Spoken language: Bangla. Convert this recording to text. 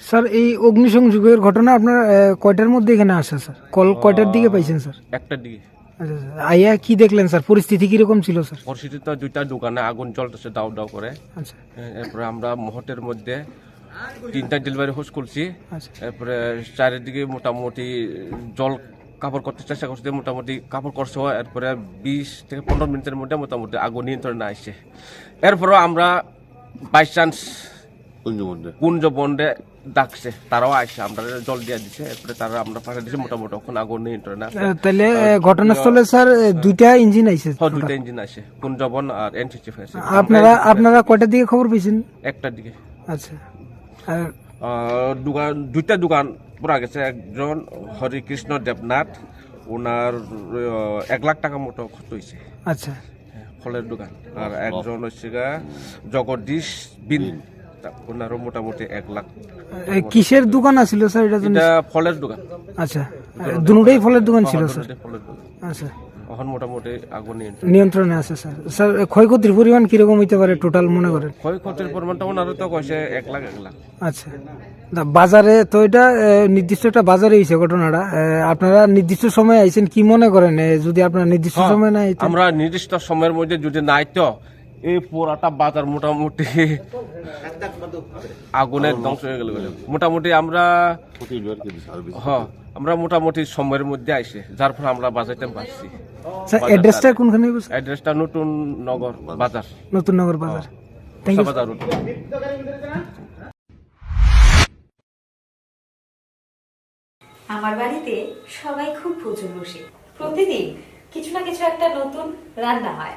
স্যার এই অগ্নিসংযোগের ঘটনা আপনার কয়টার মধ্যে এখানে আসে স্যার? কল কয়টার দিকে পাইছেন স্যার? একটার দিকে। আচ্ছা স্যার আইয়া কি দেখলেন স্যার? পরিস্থিতি কীরকম ছিল স্যার? পরিস্থিতি তো দুইটা দোকানে আগুন জ্বলতেছে দাউ দাউ করে। আচ্ছা। এরপরে আমরা মুহূর্তের মধ্যে তিনটা ডেলিভারি হোস করছি এরপরে চারিদিকে মোটামুটি জল কাপড় করতে চেষ্টা করছি মোটামুটি কাপড় করছে এরপরে বিশ থেকে পনেরো মিনিটের মধ্যে মোটামুটি আগুন নিয়ন্ত্রণে আসছে। এরপরে আমরা বাই চান্স ডাকছে। তারাও আমরা জল দিয়ে এরপরে তারা আমরা পাঠিয়ে দিচ্ছি মোটামুটি। এখন আগুন তাহলে ঘটনাস্থলে স্যার দুইটা ইঞ্জিন আইছে হ্যাঁ, দুইটা ইঞ্জিন কুঞ্জবন আর এনসিসি আপনারা আপনারা কয়টার দিকে খবর পেয়েছেন? একটার দিকে। আচ্ছা। আর দোকান দুইটা দোকান পুরা গেছে। একজন হরিকৃষ্ণ দেবনাথ ওনার এক লাখ টাকা মতো ক্ষতি হয়েছে আচ্ছা। হ্যাঁ, ফলের দোকান। আর একজন হচ্ছে গা জগদীশ বিন। মোটামুটি এক লাখ কিসের দোকান আছিল স্যার? এটা ফলের দোকান। আচ্ছা দুটোই ফলের দোকান ছিল স্যার? ফলের দোকান। আচ্ছা। এখন মোটামুটি আগুন নিয়ন্ত্রণে। আছে স্যার। স্যার ক্ষয়ক্ষতির পরিমাণ কীরকম হইতে পারে টোটাল মনে করেন? ক্ষয়ক্ষতির পরিমাণটা ওনারও তো কইছে এক লাখ এক লাখ। আচ্ছা। বাজারে তো এটা নির্দিষ্ট একটা বাজারে হয়েছে ঘটনাটা। আপনারা নির্দিষ্ট সময় আইছেন কি মনে করেন? যদি আপনারা নির্দিষ্ট সময় না আইতেন আমরা নির্দিষ্ট সময়ের মধ্যে যদি নাই তো এই পুরাটা বাজার মোটামুটি আগুনের ধ্বংস হয়ে গেল মোটামুটি আমরা হ আমরা মোটামুটি সময়ের মধ্যে আইসে যার ফলে আমরা বাজাইতে পারছি স্যার অ্যাড্রেসটা কোনখানে অ্যাড্রেসটা নতুন নগর বাজার। নতুন নগর বাজার। বাজার আমার বাড়িতে সবাই খুব প্রচুর বসে। প্রতিদিন কিছু না কিছু একটা নতুন রান্না হয়।